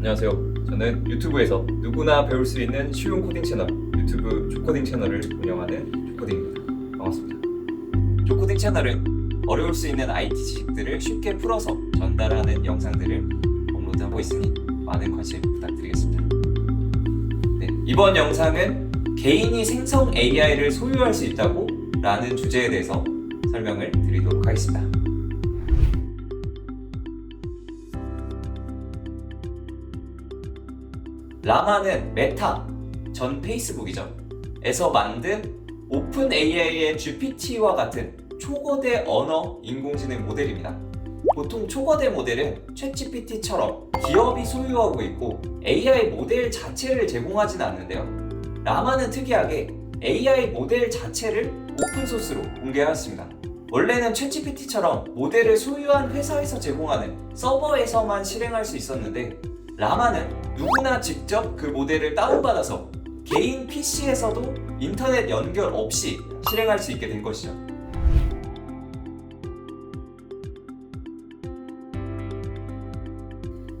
안녕하세요. 저는 유튜브에서 누구나 배울 수 있는 쉬운 코딩 채널 유튜브 조코딩 채널을 운영하는 조코딩입니다. 반갑습니다. 조코딩 채널은 어려울 수 있는 IT 지식들을 쉽게 풀어서 전달하는 영상들을 업로드하고 있으니 많은 관심 부탁드리겠습니다. 네, 이번 영상은 개인이 생성 AI를 소유할 수 있다고 라는 주제에 대해서 설명을 드리도록 하겠습니다. 라마는 메타, 전 페이스북이죠. 에서 만든 오픈 AI의 GPT와 같은 초거대 언어 인공지능 모델입니다. 보통 초거대 모델은 챗GPT처럼 기업이 소유하고 있고 AI 모델 자체를 제공하지는 않는데요. 라마는 특이하게 AI 모델 자체를 오픈소스로 공개하였습니다. 원래는 챗GPT처럼 모델을 소유한 회사에서 제공하는 서버에서만 실행할 수 있었는데 라마는 누구나 직접 그 모델을 다운받아서 개인 PC에서도 인터넷 연결 없이 실행할 수 있게 된 것이죠.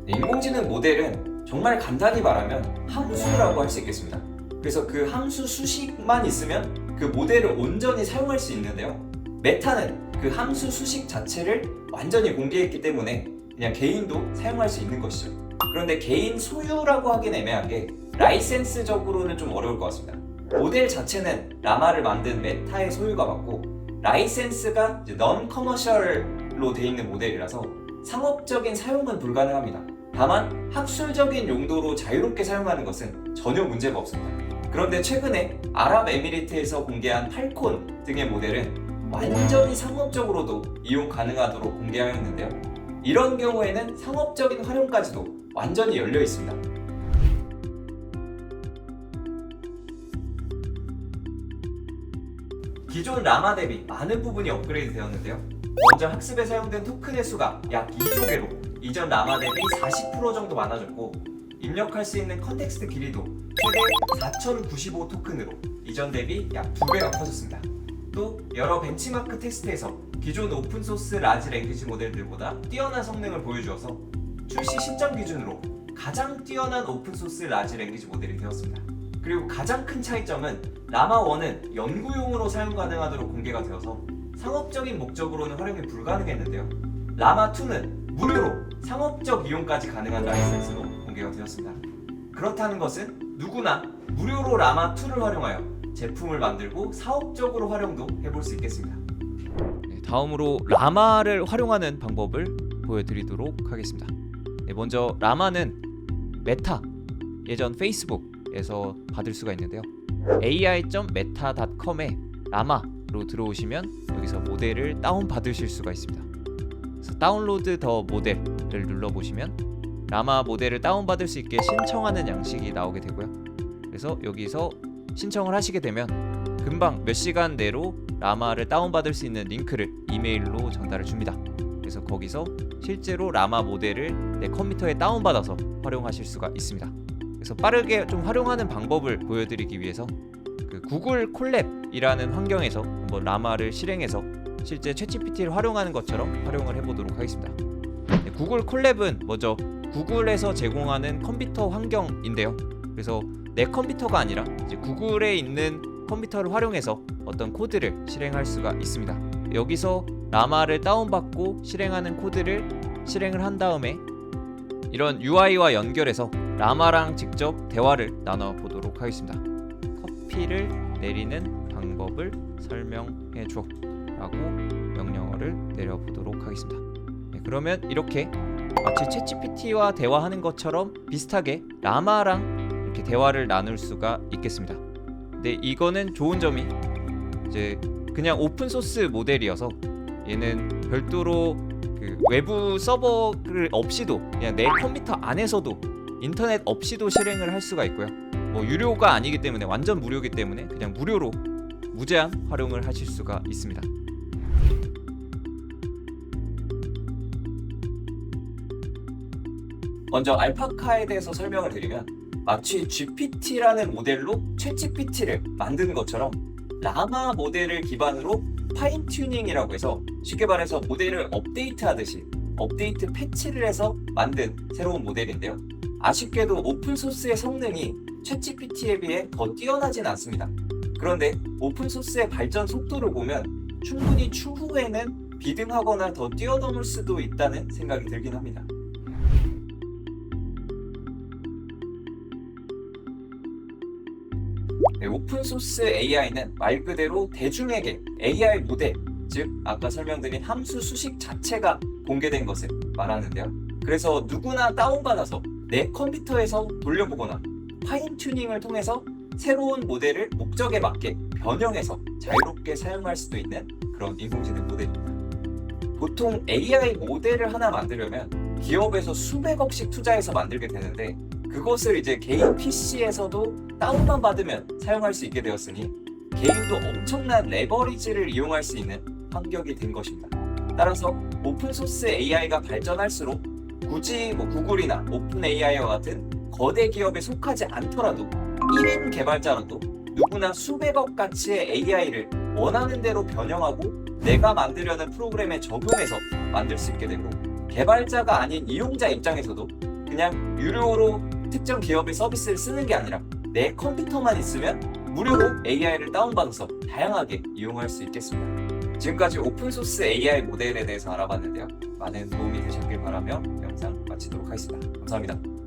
네, 인공지능 모델은 정말 간단히 말하면 함수라고 할 수 있겠습니다. 그래서 그 함수 수식만 있으면 그 모델을 온전히 사용할 수 있는데요. 메타는 그 함수 수식 자체를 완전히 공개했기 때문에 그냥 개인도 사용할 수 있는 것이죠. 그런데 개인 소유라고 하긴 애매한 게 라이센스적으로는 좀 어려울 것 같습니다. 모델 자체는 라마를 만든 메타의 소유가 맞고 라이센스가 넌 커머셜로 되어 있는 모델이라서 상업적인 사용은 불가능합니다. 다만 학술적인 용도로 자유롭게 사용하는 것은 전혀 문제가 없습니다. 그런데 최근에 아랍에미리트에서 공개한 팔콘 등의 모델은 완전히 상업적으로도 이용 가능하도록 공개하였는데요. 이런 경우에는 상업적인 활용까지도 완전히 열려 있습니다. 기존 라마 대비 많은 부분이 업그레이드 되었는데요. 먼저 학습에 사용된 토큰의 수가 약 2조 개로 이전 라마 대비 40% 정도 많아졌고 입력할 수 있는 컨텍스트 길이도 최대 4095 토큰으로 이전 대비 약 2배가 커졌습니다. 또 여러 벤치마크 테스트에서 기존 오픈소스 라지 랭귀지 모델들보다 뛰어난 성능을 보여주어서 출시 시점 기준으로 가장 뛰어난 오픈소스 라지 랭귀지 모델이 되었습니다. 그리고 가장 큰 차이점은 라마1은 연구용으로 사용 가능하도록 공개가 되어서 상업적인 목적으로는 활용이 불가능했는데요. 라마2는 무료로 상업적 이용까지 가능한 라이센스로 공개가 되었습니다. 그렇다는 것은 누구나 무료로 라마2를 활용하여 제품을 만들고 사업적으로 활용도 해볼 수 있겠습니다. 네, 다음으로 라마를 활용하는 방법을 보여드리도록 하겠습니다. 네, 먼저 라마는 메타 예전 페이스북에서 받을 수가 있는데요. ai.meta.com에 라마로 들어오시면 여기서 모델을 다운 받으실 수가 있습니다. 그래서 다운로드 더 모델을 눌러 보시면 라마 모델을 다운 받을 수 있게 신청하는 양식이 나오게 되고요. 그래서 여기서 신청을 하시게 되면 금방 몇 시간 내로 라마를 다운받을 수 있는 링크를 이메일로 전달을 줍니다. 그래서 거기서 실제로 라마 모델을 내 컴퓨터에 다운받아서 활용하실 수가 있습니다. 그래서 빠르게 좀 활용하는 방법을 보여드리기 위해서 그 구글 콜랩이라는 환경에서 한번 라마를 실행해서 실제 챗GPT를 활용하는 것처럼 활용을 해보도록 하겠습니다. 네, 구글 콜랩은 먼저 구글에서 제공하는 컴퓨터 환경인데요. 그래서 내 컴퓨터가 아니라 구글에 있는 컴퓨터를 활용해서 어떤 코드를 실행할 수가 있습니다. 여기서 라마를 다운받고 실행하는 코드를 실행을 한 다음에 이런 UI와 연결해서 라마랑 직접 대화를 나눠 보도록 하겠습니다. 커피를 내리는 방법을 설명해 줘 라고 명령어를 내려 보도록 하겠습니다. 네, 그러면 이렇게 마치 챗GPT와 대화하는 것처럼 비슷하게 라마랑 이렇게 대화를 나눌 수가 있겠습니다. 근데 이거는 좋은 점이 이제 그냥 오픈 소스 모델이어서 얘는 별도로 그 외부 서버를 없이도 그냥 내 컴퓨터 안에서도 인터넷 없이도 실행을 할 수가 있고요. 뭐 유료가 아니기 때문에 완전 무료이기 때문에 그냥 무료로 무제한 활용을 하실 수가 있습니다. 먼저 알파카에 대해서 설명을 드리면 마치 GPT라는 모델로 챗GPT를 만드는 것처럼 라마 모델을 기반으로 파인 튜닝이라고 해서 쉽게 말해서 모델을 업데이트 하듯이 업데이트 패치를 해서 만든 새로운 모델인데요. 아쉽게도 오픈소스의 성능이 챗GPT에 비해 더 뛰어나진 않습니다. 그런데 오픈소스의 발전 속도를 보면 충분히 추후에는 비등하거나 더 뛰어넘을 수도 있다는 생각이 들긴 합니다. 네, 오픈소스 AI는 말 그대로 대중에게 AI 모델, 즉 아까 설명드린 함수 수식 자체가 공개된 것을 말하는데요. 그래서 누구나 다운받아서 내 컴퓨터에서 돌려보거나 파인 튜닝을 통해서 새로운 모델을 목적에 맞게 변형해서 자유롭게 사용할 수도 있는 그런 인공지능 모델입니다. 보통 AI 모델을 하나 만들려면 기업에서 수백억씩 투자해서 만들게 되는데 그것을 이제 개인 PC에서도 다운만 받으면 사용할 수 있게 되었으니 개인도 엄청난 레버리지를 이용할 수 있는 환경이 된 것입니다. 따라서 오픈소스 AI가 발전할수록 굳이 뭐 구글이나 오픈 AI와 같은 거대 기업에 속하지 않더라도 1인 개발자라도 누구나 수백억 가치의 AI를 원하는 대로 변형하고 내가 만들려는 프로그램에 적용해서 만들 수 있게 되고 개발자가 아닌 이용자 입장에서도 그냥 유료로 특정 기업의 서비스를 쓰는 게 아니라 내 컴퓨터만 있으면 무료로 AI를 다운받아서 다양하게 이용할 수 있겠습니다. 지금까지 오픈소스 AI 모델에 대해서 알아봤는데요. 많은 도움이 되셨길 바라며 영상 마치도록 하겠습니다. 감사합니다.